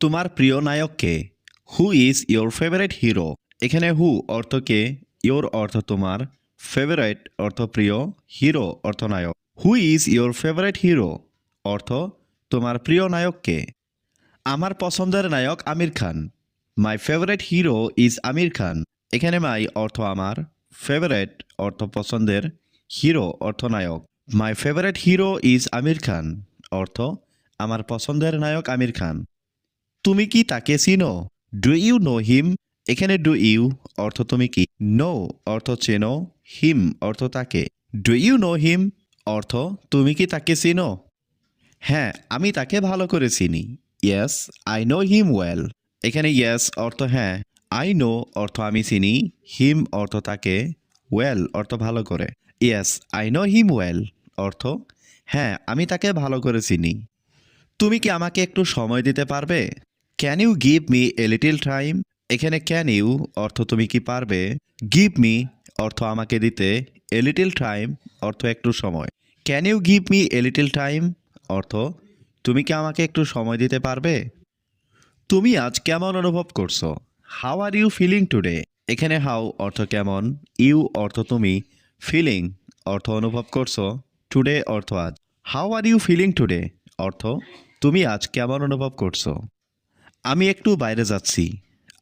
তোমার প্রিয় নায়ক কে who is your favourite hero এখানে হু অর্থ কে ইয়োর অর্থ তোমার ফেভারিট অর্থ প্রিয় হিরো অর্থ নায়ক। Who is your favourite hero অর্থ তোমার প্রিয় নায়ক কে আমার পছন্দের নায়ক Aamir Khan. My favourite hero is Aamir Khan. এখানে মাই অর্থ আমার ফেভারিট অর্থ পছন্দের হিরো অর্থ নায়ক। My favourite hero is Aamir Khan. অর্থ আমার পছন্দের নায়ক আমির খান। তুমি কি তাকে চিনো? ডু ইউ নো হিম এখানে ডু ইউ অর্থ তুমি কি? নো অর্থ চেনো। হিম অর্থ তাকে। ডু ইউ নো হিম অর্থ তুমি কি তাকে চিনো? হ্যাঁ আমি তাকে ভালো করে চিনি। Yes I know him well এখানে ইয়েস অর্থ হ্যাঁ। আই নো অর্থ আমি চিনি। হিম অর্থ তাকে। ওয়েল অর্থ ভালো করে। Yes I know him well অর্থ হ্যাঁ আমি তাকে ভালো করে চিনি। তুমি কি আমাকে একটু সময় দিতে পারবে? Can you give me a little time এখানে ক্যান ইউ অর্থ তুমি কি পারবে? গিভ মি অর্থ আমাকে দিতে। এ লিটিল টাইম অর্থ একটু সময়। Can you give me a little time অর্থ তুমি কি আমাকে একটু সময় দিতে পারবে? তুমি আজ কেমন অনুভব করছ? How are you feeling today এখানে হাউ অর্থ কেমন? ইউ অর্থ তুমি। ফিলিং অর্থ অনুভব করছ? টুডে অর্থ আজ। How are you feeling today অর্থ তুমি আজ কেমন অনুভব করছ? আমি একটু বাইরে যাচ্ছি।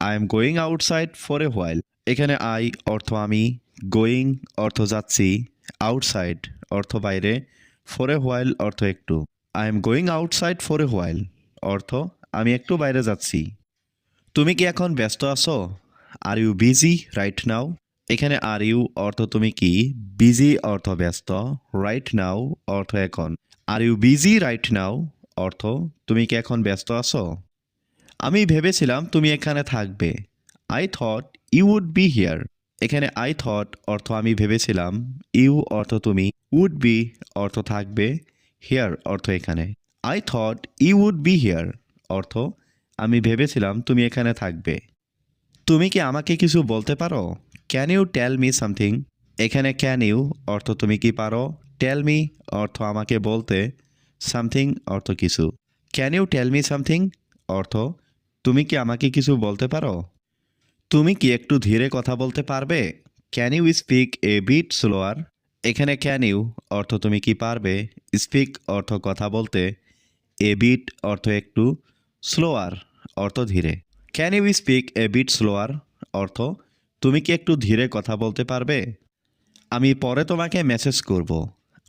I am going outside for a while এখানে আই অর্থ আমি গোয়িং অর্থ যাচ্ছি। আউটসাইড অর্থ বাইরে। ফর এ হোয়াইল অর্থ একটু। I am going outside for a while অর্থ আমি একটু বাইরে যাচ্ছি। তুমি কি এখন ব্যস্ত আছো? Are you busy right now এখানে আর ইউ অর্থ তুমি কি? বিজি অর্থ ব্যস্ত। রাইট নাও অর্থ এখন। Are you busy right now অর্থ তুমি কি এখন ব্যস্ত আছো? আমি ভেবেছিলাম তুমি এখানে থাকবে। I thought you would be here এখানে আই থট অর্থ আমি ভেবেছিলাম। ইউ অর্থ তুমি। উড বি অর্থ থাকবে। হিয়ার অর্থ এখানে। I thought you would be here অর্থ, আমি ভেবেছিলাম তুমি এখানে থাকবে। তুমি কি আমাকে কিছু বলতে পারো? Can you tell me something এখানে ক্যান ইউ অর্থ তুমি কি পারো? টেল মি অর্থ আমাকে বলতে। সামথিং অর্থ কিছু। Can you tell me something অর্থ তুমি কি আমাকে কিছু বলতে পারো? তুমি কি একটু ধীরে কথা বলতে পারবে? Can you speak a bit slower এখানে ক্যান ইউ অর্থ তুমি কি পারবে? স্পিক অর্থ কথা বলতে এ বিট অর্থ একটু স্লোয়ার অর্থ ধীরে। Can you speak a bit slower অর্থ, তুমি কি একটু ধীরে কথা বলতে পারবে? আমি পরে তোমাকে মেসেজ করব।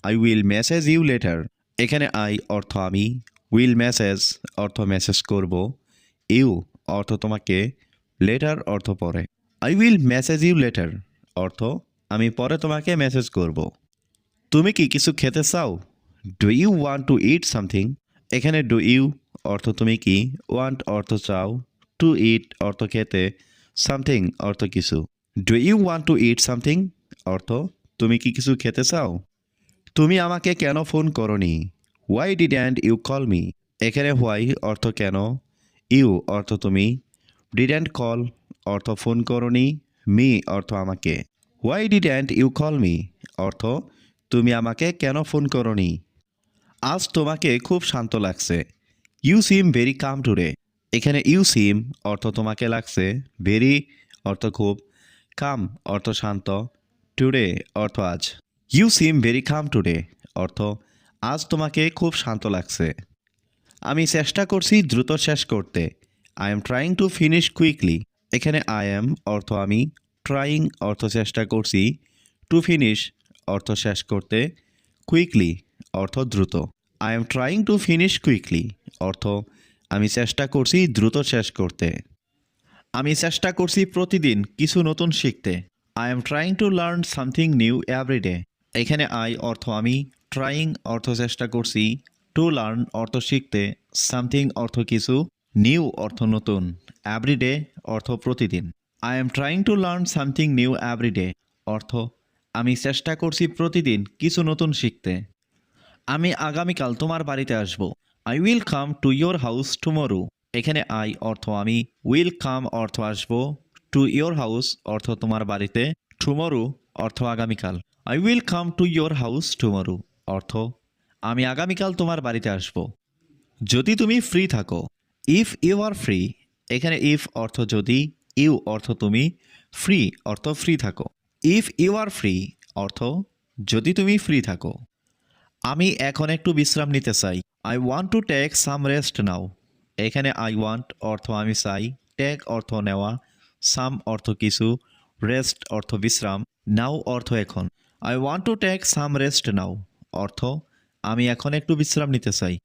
I will message you later এখানে আই অর্থ আমি উইল মেসেজ অর্থ মেসেজ করব। ইউ অর্থ তোমাকে, লেটার অর্থ পরে। I will message you later অর্থ আমি পরে তোমাকে মেসেজ করব। তুমি কি কিছু খেতে চাও? Do you want to eat something এখানে ডু ইউ অর্থ তুমি কি? ওয়ান্ট অর্থ চাও। টু ইট অর্থ খেতে সামথিং অর্থ কিছু। Do you want to eat something অর্থ তুমি কি কিছু খেতে চাও? তুমি আমাকে কেন ফোন করনি? Why didn't you call me এখানে হোয়াই অর্থ কেন? ইউ অর্থ তুমি। ডিড অ্যান্ড কল অর্থ ফোন করনি। মি অর্থ আমাকে। Why and you call me অর্থ তুমি আমাকে কেন ফোন করনি? আজ তোমাকে খুব শান্ত লাগছে। You seem very calm today এখানে ইউ সিম অর্থ তোমাকে লাগছে। ভেরি অর্থ খুব। কাম অর্থ শান্ত। টুডে অর্থ আজ। You seem very calm today অর্থ আজ তোমাকে খুব শান্ত লাগছে। আমি চেষ্টা করছি দ্রুত শেষ করতে। I am trying to finish quickly এখানে আই এম অর্থ আমি ট্রাইং অর্থ চেষ্টা করছি। টু ফিনিশ অর্থ শেষ করতে। কুইকলি অর্থ দ্রুত। I am trying to finish quickly অর্থ আমি চেষ্টা করছি দ্রুত শেষ করতে। আমি চেষ্টা করছি প্রতিদিন কিছু নতুন শিখতে। I am trying to learn something new everyday এখানে আই অর্থ আমি ট্রাইং অর্থ চেষ্টা করছি। টু লার্ন অর্থ শিখতে সামথিং অর্থ কিছু নিউ অর্থ নতুন এভরিডে অর্থ প্রতিদিন। I am trying to learn something new everyday অর্থ, আমি চেষ্টা করছি প্রতিদিন কিছু নতুন শিখতে। আমি আগামীকাল তোমার বাড়িতে আসব। I will come to your house tomorrow এখানে আই অর্থ আমি উইল কাম অর্থ আসব। টু ইয়োর হাউস অর্থ তোমার বাড়িতে। টুমরো অর্থ আগামীকাল। I will come to your house tomorrow অর্থ আমি আগামীকাল তোমার বাড়িতে আসব। যদি তুমি ফ্রি থাকো ইফ ইউ আর ফ্রি এখানে ইফ অর্থ যদি ইউ অর্থ তুমি ফ্রি অর্থ ফ্রি থাকো। ইফ ইউ আর ফ্রি অর্থ যদি তুমি ফ্রি থাকো। আমি এখন একটু বিশ্রাম নিতে চাই। I want to take some rest now এখানে আই ওয়ান্ট অর্থ আমি চাই। টেক অর্থ নেওয়া। সাম অর্থ কিছু। রেস্ট অর্থ বিশ্রাম। নাও অর্থ এখন। I want to take some rest now অর্থ আমি এখন একটু বিশ্রাম নিতে চাই।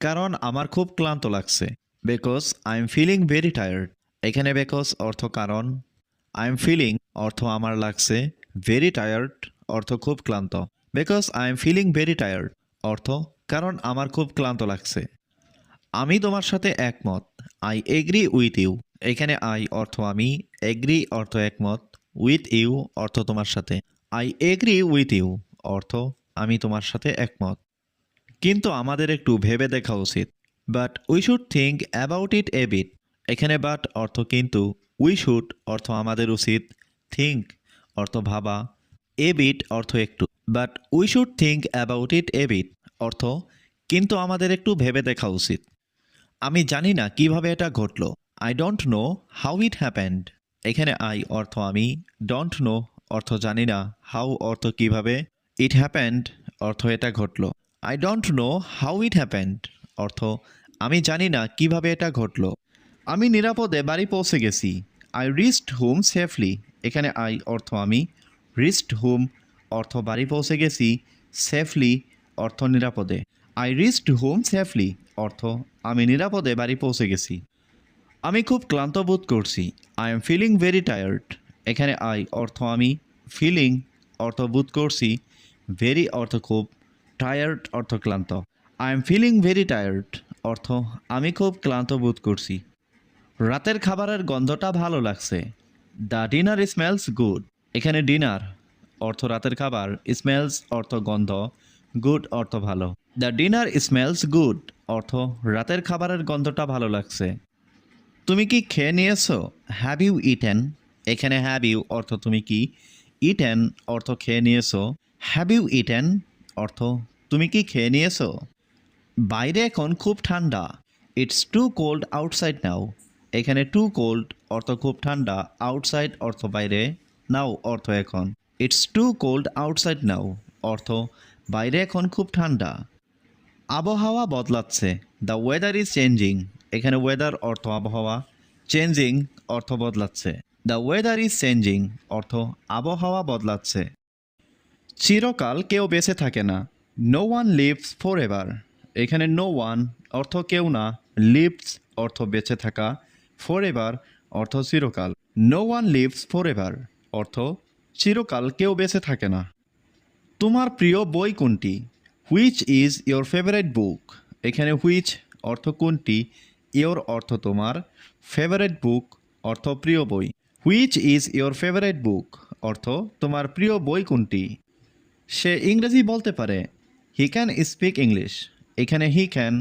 কারণ আমার খুব ক্লান্ত লাগছে। Because I am feeling very tired এখানে বিকজ অর্থ কারণ। আই এম ফিলিং অর্থ আমার লাগছে। ভেরি টায়ার্ড অর্থ খুব ক্লান্ত। Because I am feeling very tired অর্থ কারণ আমার খুব ক্লান্ত লাগছে। আমি তোমার সাথে একমত। আই এগ্রি উইথ ইউ এখানে আই অর্থ আমি। এগ্রি অর্থ একমত। উইথ ইউ অর্থ তোমার সাথে। আই এগ্রি উইথ ইউ অর্থ আমি তোমার সাথে একমত। কিন্তু আমাদের একটু ভেবে দেখা উচিত। But we should think about it a bit এখানে বাট অর্থ কিন্তু উই শুড অর্থ আমাদের উচিত। থিঙ্ক অর্থ ভাবা। এ বিট অর্থ একটু। But we should think about it a bit অর্থ কিন্তু আমাদের একটু ভেবে দেখা উচিত। আমি জানি না কীভাবে এটা ঘটলো। I don't know how it happened এখানে আই অর্থ আমি। ডোন্ট নো অর্থ জানি না। হাউ অর্থ কীভাবে? ইট হ্যাপেন্ড অর্থ এটা ঘটলো। I don't know how it happened অর্থ আমি জানি না কীভাবে এটা ঘটলো। আমি নিরাপদে বাড়ি পৌঁছে গেছি। আই রিস্ট হোম সেফলি এখানে আই অর্থ আমি। রিস্ট হোম অর্থ বাড়ি পৌঁছে গেছি সেফলি অর্থ নিরাপদে। আই রিস্ট হোম সেফলি অর্থ আমি নিরাপদে বাড়ি পৌঁছে গেছি। আমি খুব ক্লান্ত বোধ করছি। I am feeling very tired এখানে আই অর্থ আমি। ফিলিং অর্থ বোধ করছি। ভেরি অর্থ খুব টায়ার্ড অর্থ ক্লান্ত। I am feeling very tired অর্থ আমি খুব ক্লান্ত বোধ করছি। রাতের খাবারের গন্ধটা ভালো লাগছে। দ্য ডিনার স্মেলস গুড এখানে ডিনার অর্থ রাতের খাবার স্মেলস অর্থ গন্ধ গুড অর্থ ভালো। দ্য ডিনার স্মেলস গুড অর্থ রাতের খাবারের গন্ধটা ভালো লাগছে। তুমি কি খেয়ে নিয়েছো? হ্যাভ ইউ ইটেন এখানে হ্যাভ ইউ অর্থ তুমি কি ইটেন অর্থ খেয়ে নিয়েছো। হ্যাভ ইউ ইটেন অর্থ, তুমি কি খেয়ে নিয়েছো? বাইরে এখন খুব ঠান্ডা। It's too cold outside now এখানে টু কোল্ড অর্থ খুব ঠান্ডা আউটসাইড অর্থ বাইরে। নাও অর্থ এখন। It's too cold outside now অর্থ, বাইরে এখন খুব ঠান্ডা। আবহাওয়া বদলাচ্ছে। দ্য ওয়েদার ইজ চেঞ্জিং এখানে ওয়েদার অর্থ আবহাওয়া। চেঞ্জিং অর্থ বদলাচ্ছে। দ্য ওয়েদার ইজ চেঞ্জিং অর্থ, আবহাওয়া বদলাচ্ছে। চিরকাল কেউ বেঁচে থাকে না। No one lives forever এখানে নো ওয়ান অর্থ কেউ না। লিভস অর্থ বেঁচে থাকা। ফর এভার অর্থ চিরকাল। No one lives forever অর্থ চিরকাল কেউ বেঁচে থাকে না। তোমার প্রিয় বই কোনটি? Which is your favourite book এখানে হুইচ অর্থ কোনটি? ইয়োর অর্থ তোমার ফেভারেট বুক অর্থ প্রিয় বই। Which is your favourite book অর্থ তোমার প্রিয় বই কোনটি? সে ইংরেজি বলতে পারে। হি ক্যান স্পিক ইংলিশ এখানে হি ক্যান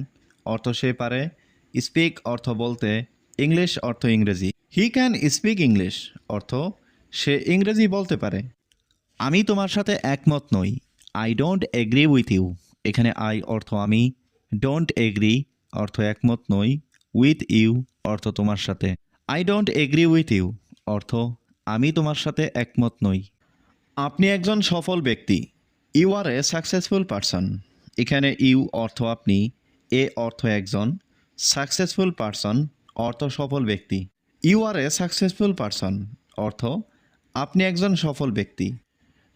অর্থ সে পারে। স্পিক অর্থ বলতে ইংলিশ অর্থ ইংরেজি। হি ক্যান স্পিক ইংলিশ অর্থ সে ইংরেজি বলতে পারে। আমি তোমার সাথে একমত নই। I don't agree with you এখানে আই অর্থ আমি। ডোন্ট এগ্রি অর্থ একমত নই। উইথ ইউ অর্থ তোমার সাথে। I don't agree with you অর্থ আমি তোমার সাথে একমত নই। আপনি একজন সফল ব্যক্তি। You are a successful person. এখানে ইউ অর্থ আপনি, এ অর্থ একজন সাকসেসফুল পারসন, অর্থ সফল ব্যক্তি। You are a successful person, অর্থ আপনি একজন সফল ব্যক্তি।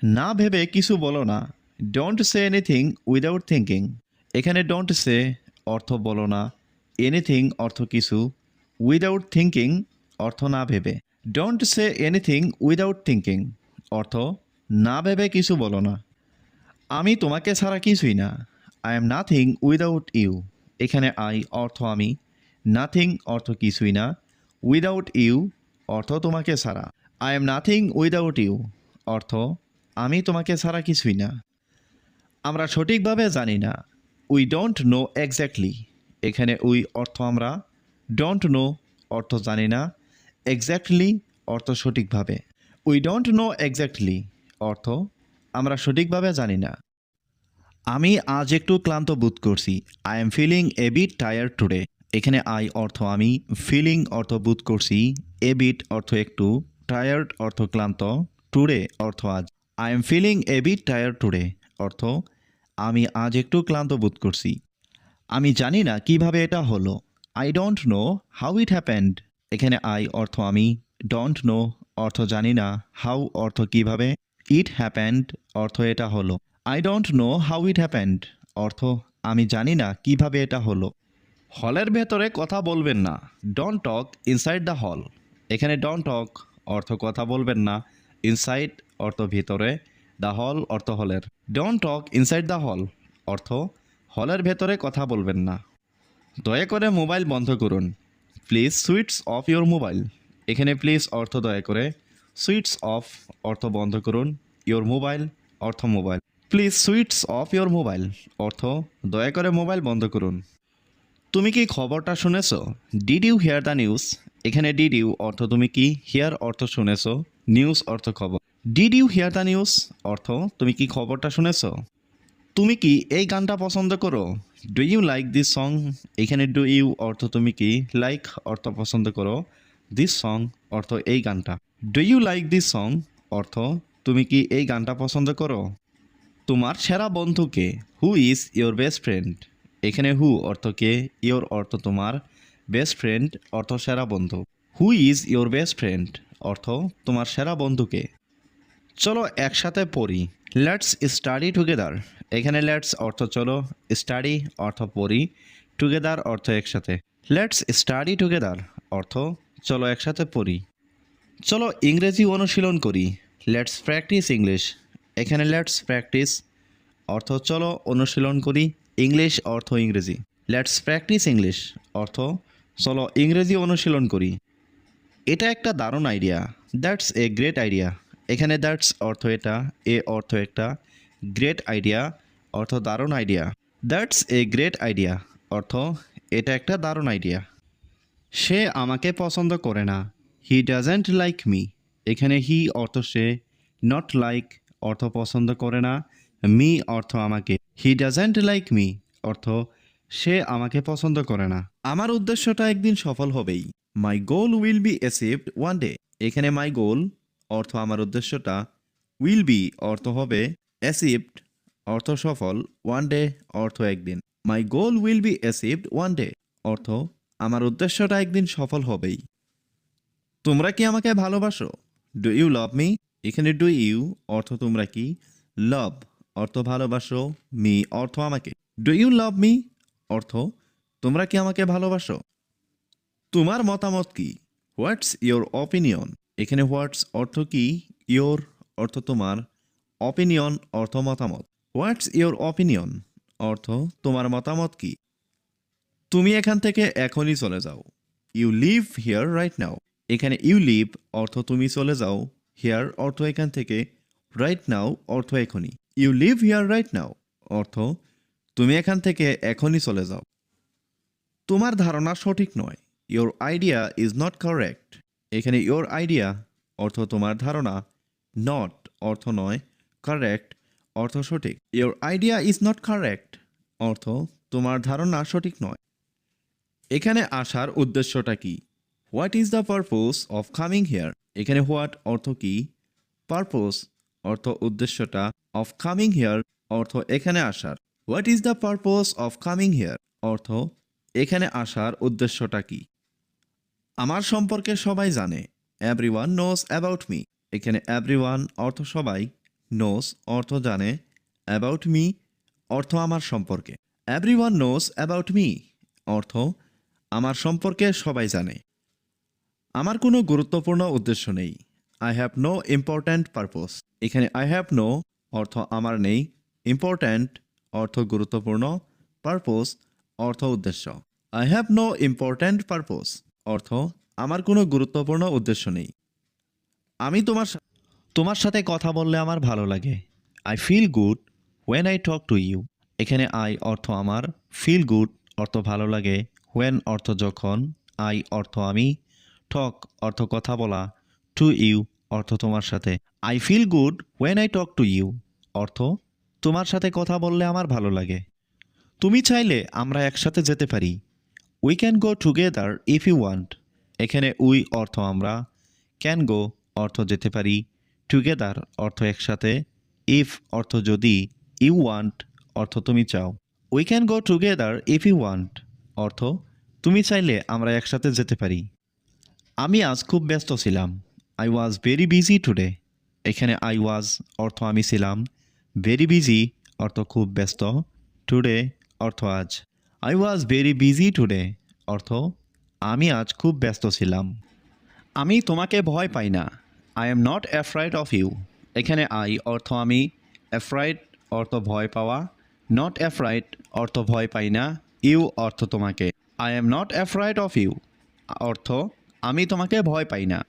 না ভেবে কিছু বলো না don't say anything without thinking এখানে ডোন্ট সে অর্থ বলো না এনিথিং অর্থ কিছু উইদাউট থিঙ্কিং অর্থ না ভেবে। Don't say anything without thinking অর্থ না ভেবে কিছু বলো না। আমি তোমাকে ছাড়া কিছুই না। I am nothing without you এখানে আই অর্থ আমি। নাথিং অর্থ কিছুই না। উইদাউট ইউ অর্থ তোমাকে ছাড়া। I am nothing without you অর্থ আমি তোমাকে ছাড়া কিছুই না। আমরা সঠিকভাবে জানি না। উই ডোন্ট নো এক্স্যাক্টলি এখানে উই অর্থ আমরা। ডোন্ট নো অর্থ জানি না। এক্স্যাক্টলি অর্থ সঠিকভাবে। উই ডোন্ট নো এক্স্যাক্টলি অর্থ আমরা সঠিকভাবে জানি না। আমি আজ একটু ক্লান্ত বোধ করছি। I am feeling a bit tired today এখানে আই অর্থ আমি ফিলিং অর্থ বোধ করছি এ বিট অর্থ একটু টায়ার্ড অর্থ ক্লান্ত টুডে অর্থ আজ। I am feeling a bit tired today অর্থ আমি আজ একটু ক্লান্ত বোধ করছি। আমি জানি না কীভাবে এটা হলো। I don't know how it happened এখানে আই অর্থ আমি ডোন্ট নো অর্থ জানি না হাউ অর্থ কীভাবে ইট হ্যাপেন্ড অর্থ এটা হলো। I don't know how it happened অর্থ, আমি জানি না কীভাবে এটা হলো। হলের ভেতরে কথা বলবেন না। Don't talk inside the hall এখানে ডোন্ট টক অর্থ কথা বলবেন না। ইনসাইড অর্থ ভিতরে। দ্য হল অর্থ হলের। Don't talk inside the hall অর্থ হলের ভেতরে কথা বলবেন না। দয়া করে মোবাইল বন্ধ করুন। প্লিজ সুইটস অফ ইওর মোবাইল এখানে প্লিজ অর্থ দয়া করে। সুইটস অফ অর্থ বন্ধ করুন। ইওর মোবাইল অর্থ মোবাইল প্লিজ সুইটস অফ ইওর মোবাইল অর্থ, দয়া করে মোবাইল বন্ধ করুন। তুমি কি খবরটা শুনেছো? Did you hear the news এখানে ডিড ইউ অর্থ তুমি কি? হিয়ার অর্থ শুনেছো। নিউজ অর্থ খবর। Did you hear the news অর্থ, তুমি কি খবরটা শুনেছো? তুমি কি এই গানটা পছন্দ করো? Do you like this song এখানে ডু ইউ অর্থ তুমি কি? লাইক অর্থ পছন্দ করো। দিস সং অর্থ এই গানটা। Do you like this song অর্থ, তুমি কি এই গানটা পছন্দ করো? তোমার সেরা বন্ধুকে who is your best friend এখানে হু অর্থ কে? ইয়োর অর্থ তোমার বেস্ট ফ্রেন্ড অর্থ সেরা বন্ধু। Who is your best friend অর্থ তোমার সেরা বন্ধুকে চলো একসাথে পড়ি। লেটস স্টাডি টুগেদার এখানে লেটস অর্থ চলো স্টাডি অর্থ পড়ি। টুগেদার অর্থ একসাথে। লেটস স্টাডি টুগেদার অর্থ চলো একসাথে পড়ি। চলো ইংরেজি অনুশীলন করি। লেটস প্র্যাকটিস ইংলিশ এখানে লেটস প্র্যাকটিস অর্থ চলো অনুশীলন করি ইংলিশ অর্থ ইংরেজি। লেটস প্র্যাকটিস ইংলিশ অর্থ চলো ইংরেজি অনুশীলন করি। এটা একটা দারুণ idea that's a great idea এখানে দ্যাটস অর্থ এটা, এ অর্থ একটা গ্রেট আইডিয়া অর্থ দারুণ idea that's a great idea অর্থ এটা একটা দারুণ আইডিয়া সে আমাকে পছন্দ করে না হি ডাজেন্ট লাইক মি এখানে হি অর্থ সে নট লাইক অর্থ পছন্দ করে না। মি অর্থ আমাকে। He doesn't like me. অর্থ, সে আমাকে পছন্দ করে না। আমার উদ্দেশ্যটা একদিন সফল হবেই। My goal will be achieved one day. এখানে মাই গোল, অর্থ আমার উদ্দেশ্যটা, উইল বি, অর্থ হবে অ্যাচিভড, অর্থ সফল, ওয়ান ডে, অর্থ একদিন। My goal will be achieved one day. অর্থ, আমার উদ্দেশ্যটা একদিন সফল হবেই। তোমরা কি আমাকে ভালোবাসো? Do you love me? এখানে ডু ইউ অর্থ তোমরা কি? লাভ অর্থ ভালোবাসো মি অর্থ আমাকে। ডু ইউ লাভ মি অর্থ, তোমরা কি আমাকে ভালোবাসো? তোমার মতামত কি? হোয়াটস ইয়োর অপিনিয়ন এখানে হোয়াটস অর্থ কি? ইয়োর অর্থ তোমার। অপিনিয়ন অর্থ মতামত। হোয়াটস ইয়োর অপিনিয়ন অর্থ, তোমার মতামত কি? তুমি এখান থেকে এখনই চলে যাও। You leave here right now এখানে ইউ লিভ অর্থ তুমি চলে যাও। হিয়ার অর্থ এখান থেকে রাইট নাও অর্থ এখনই। You leave here right now অর্থ, তুমি এখান থেকে এখনই চলে যাও। তোমার ধারণা সঠিক নয়। Your idea is not correct এখানে ইওর আইডিয়া অর্থ তোমার ধারণা নট অর্থ নয় কারেক্ট অর্থ সঠিক। Your idea is not correct অর্থ তোমার ধারণা সঠিক নয়। এখানে আসার উদ্দেশ্যটা কি? What is the purpose of coming here এখানে হোয়াট অর্থ কি? পারপোজ অর্থ উদ্দেশ্যটা অফ কামিং হেয়ার অর্থ এখানে আসার। What is the purpose of coming here অর্থ এখানে আসার উদ্দেশ্যটা কি? আমার সম্পর্কে সবাই জানে। Everyone knows about me এখানে এভরি ওয়ান অর্থ সবাই নোস অর্থ জানে। অ্যাবাউট মি অর্থ আমার সম্পর্কে। Everyone knows about me অর্থ আমার সম্পর্কে সবাই জানে। আমার কোনো গুরুত্বপূর্ণ উদ্দেশ্য নেই। I have no important purpose এখানে আই হ্যাভ নো অর্থ আমার নেই। ইম্পর্ট্যান্ট অর্থ গুরুত্বপূর্ণ। পারপোজ অর্থ উদ্দেশ্য। I have no important purpose অর্থ আমার কোনো গুরুত্বপূর্ণ উদ্দেশ্য নেই। আমি তোমার তোমার সাথে কথা বললে আমার ভালো লাগে। I feel good when I talk to you এখানে আই অর্থ আমার। ফিল গুড অর্থ ভালো লাগে। ওয়েন অর্থ যখন আই অর্থ আমি। টক অর্থ কথা বলা টু ইউ অর্থ তোমার সাথে। I feel good when I talk to you অর্থ তোমার সাথে কথা বললে আমার ভালো লাগে। তুমি চাইলে আমরা একসাথে যেতে পারি। We can go together if you want এখানে উই অর্থ আমরা। ক্যান গো অর্থ যেতে পারি। টুগেদার অর্থ একসাথে। ইফ অর্থ যদি। ইউ ওয়ান্ট অর্থ তুমি চাও। We can go together if you want অর্থ তুমি চাইলে আমরা একসাথে যেতে পারি। আমি আজ খুব ব্যস্ত ছিলাম। I was very busy today এখানে আই ওয়াজ অর্থ আমি ছিলাম। ভেরি বিজি অর্থ খুব ব্যস্ত। টুডে অর্থ আজ। I was very busy today অর্থ আমি আজ খুব ব্যস্ত ছিলাম। আমি তোমাকে ভয় পাই না। I am not afraid of you এখানে আই অর্থ আমি। অ্যাফ্রাইড অর্থ ভয় পাওয়া। নট অ্যাফ্রাইড অর্থ ভয় পাই না। ইউ অর্থ তোমাকে। I am not afraid of you অর্থ আমি তোমাকে ভয় পাই না।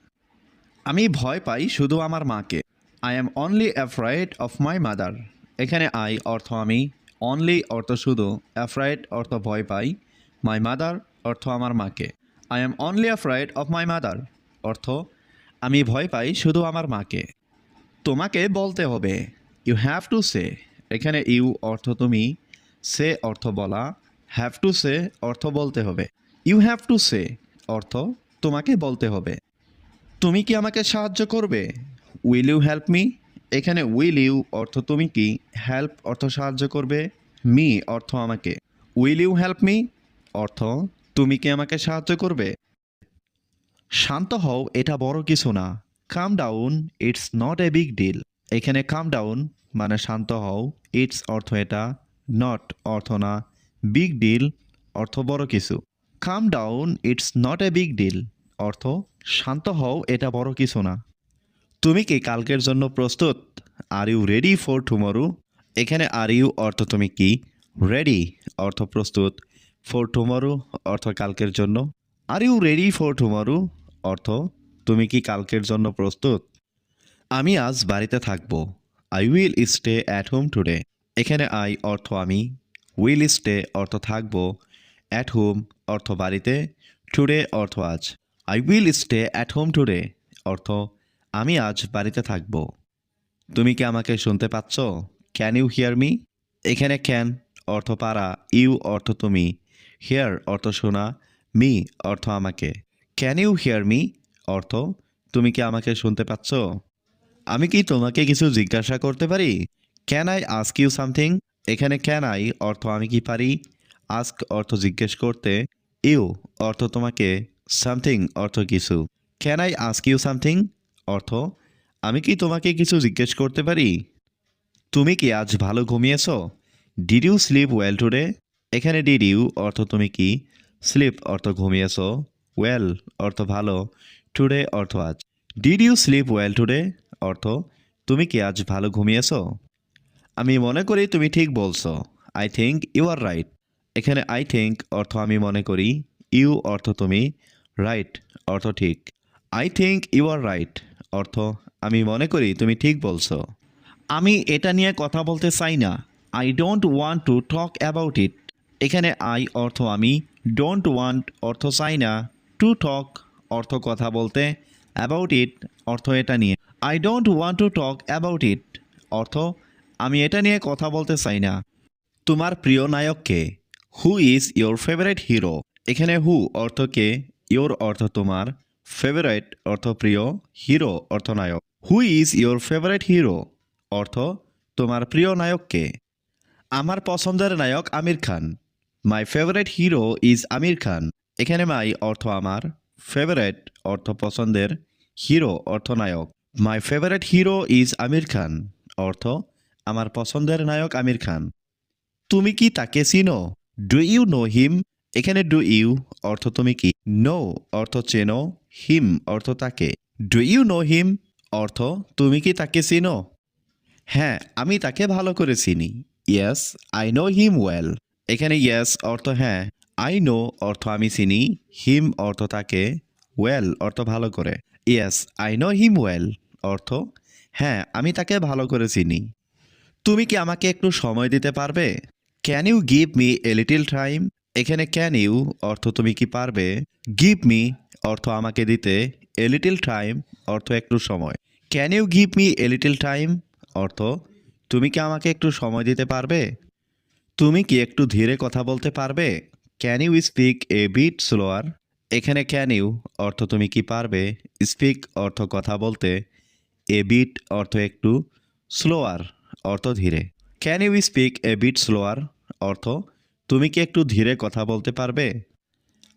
আমি ভয় পাই শুধু আমার মাকে। I am only afraid of my mother এখানে আই অর্থ আমি। অনলি অর্থ শুধু। অ্যাফ্রাইড অর্থ ভয় পাই। মাই মাদার অর্থ আমার মাকে। I am only afraid of my mother অর্থ, আমি ভয় পাই শুধু আমার মাকে। তোমাকে বলতে হবে। ইউ হ্যাভ টু সে এখানে ইউ অর্থ তুমি। সে অর্থ বলা। হ্যাভ টু সে অর্থ বলতে হবে। ইউ হ্যাভ টু সে অর্থ তোমাকে বলতে হবে। তুমি কি আমাকে সাহায্য করবে? উইল ইউ হেল্প মি এখানে উইল ইউ অর্থ তুমি কি? হেল্প অর্থ সাহায্য করবে। মি অর্থ আমাকে। উইল ইউ হেল্প মি অর্থ তুমি কি আমাকে সাহায্য করবে? শান্ত হও, এটা বড় কিছু না। Calm down it's not a big deal এখানে কাম ডাউন মানে শান্ত হও ইটস অর্থ এটা নট অর্থ না। বিগ ডিল অর্থ বড় কিছু। Calm down it's not a big deal অর্থ, শান্ত হও, এটা বড় কিছু না। তুমি কি কালকের জন্য প্রস্তুত? Are you ready for tomorrow এখানে আর ইউ অর্থ তুমি কি? রেডি অর্থ প্রস্তুত। ফর টুমরো অর্থ কালকের জন্য। Are you ready for tomorrow অর্থ, তুমি কি কালকের জন্য প্রস্তুত? আমি আজ বাড়িতে থাকব। I will stay at home today এখানে আই অর্থ আমি। উইল স্টে অর্থ থাকব। অ্যাট হোম অর্থ বাড়িতে। টুডে অর্থ আজ। I will stay at home today অর্থ, আমি আজ বাড়িতে থাকব। তুমি কি আমাকে শুনতে পাচ্ছ? ক্যান ইউ হিয়ার মি এখানে ক্যান অর্থ পারা। ইউ অর্থ তুমি। হিয়ার অর্থ শোনা। মি অর্থ আমাকে। ক্যান ইউ হিয়ার মি অর্থ, তুমি কি আমাকে শুনতে পাচ্ছ? আমি কি তোমাকে কিছু জিজ্ঞাসা করতে পারি? Can I ask you something এখানে ক্যান আই অর্থ আমি কি পারি? আস্ক অর্থ জিজ্ঞেস করতে। ইউ অর্থ তোমাকে। সামথিং অর্থ কিছু। Can I ask you something অর্থ, আমি কি তোমাকে কিছু জিজ্ঞেস করতে পারি? তুমি কি আজ ভালো ঘুমিয়েছ? Did you sleep well today এখানে ডিড ইউ অর্থ তুমি কি? স্লিপ অর্থ ঘুমিয়েছ। ওয়েল অর্থ ভালো। টুডে অর্থ আজ। Did you sleep well today অর্থ, তুমি কি আজ ভালো ঘুমিয়েছ? আমি মনে করি তুমি ঠিক বলছো। I think you are right এখানে আই থিঙ্ক অর্থ আমি মনে করি। ইউ অর্থ তুমি। রাইট অর্থ ঠিক। I think you are right অর্থ, আমি মনে করি তুমি ঠিক বলছো। আমি এটা নিয়ে কথা বলতে চাই না। I don't want to talk about it এখানে আই অর্থ আমি ডোন্ট ওয়ান্ট অর্থ চাই না। টু টক অর্থ কথা বলতে অ্যাবাউট ইট অর্থ এটা নিয়ে। I don't want to talk about it অর্থ, আমি এটা নিয়ে কথা বলতে চাই না। তোমার প্রিয় নায়ক কে who is your favourite hero এখানে হু অর্থ কে ইয়োর অর্থ তোমার, ফেভারিট অর্থ প্রিয়, হিরো অর্থ নায়ক। Who is your favourite hero অর্থ, তোমার প্রিয় নায়ক কে? আমার পছন্দের নায়ক Aamir Khan. My favourite hero is Aamir Khan. এখানে মাই অর্থ আমার, ফেভারিট অর্থ পছন্দের, হিরো অর্থ নায়ক। My favourite hero is Aamir Khan. অর্থ, আমার পছন্দের নায়ক আমির খান। তুমি কি তাকে চিনো? ডু ইউ নো হিম এখানে ডু ইউ অর্থ তুমি কি? নো অর্থ চেনো হিম অর্থ তাকে। ডু ইউ নো হিম অর্থ তুমি কি তাকে চিনো? হ্যাঁ আমি তাকে ভালো করে চিনি। Yes I know him well এখানে ইয়েস অর্থ হ্যাঁ আই নো অর্থ আমি চিনি হিম অর্থ তাকে ওয়েল অর্থ ভালো করে। Yes I know him well অর্থ হ্যাঁ আমি তাকে ভালো করে চিনি। তুমি কি আমাকে একটু সময় দিতে পারবে? Can you give me a little time এখানে ক্যান ইউ অর্থ তুমি কি পারবে? গিভ মি অর্থ আমাকে দিতে। এ লিটিল টাইম অর্থ একটু সময়। Can you give me a little time অর্থ তুমি কি আমাকে একটু সময় দিতে পারবে? তুমি কি একটু ধীরে কথা বলতে পারবে? Can you speak a bit slower এখানে ক্যান ইউ অর্থ তুমি কি পারবে? স্পিক অর্থ কথা বলতে। এ বিট অর্থ একটু স্লোয়ার অর্থ ধীরে। Can you speak a bit slower অর্থ তুমি কি একটু ধীরে কথা বলতে পারবে?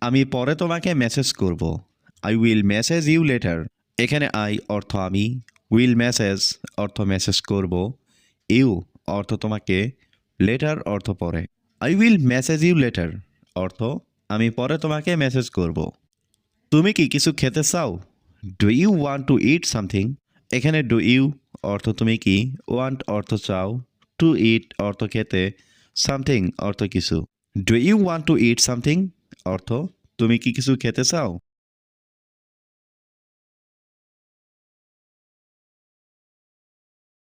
আমি পরে তোমাকে মেসেজ করব। I will message you later এখানে আই অর্থ আমি উইল মেসেজ অর্থ মেসেজ করব ইউ অর্থ তোমাকে লেটার অর্থ পরে। I will message you later অর্থ আমি পরে তোমাকে মেসেজ করব। তুমি কি কিছু খেতে চাও? Do you want to eat something এখানে ডু ইউ অর্থ তুমি কি? ওয়ান্ট অর্থ চাও। টু ইট অর্থ খেতে সামথিং অর্থ কিছু। Do you want to eat something অর্থ, তুমি কি কিছু খেতে চাও?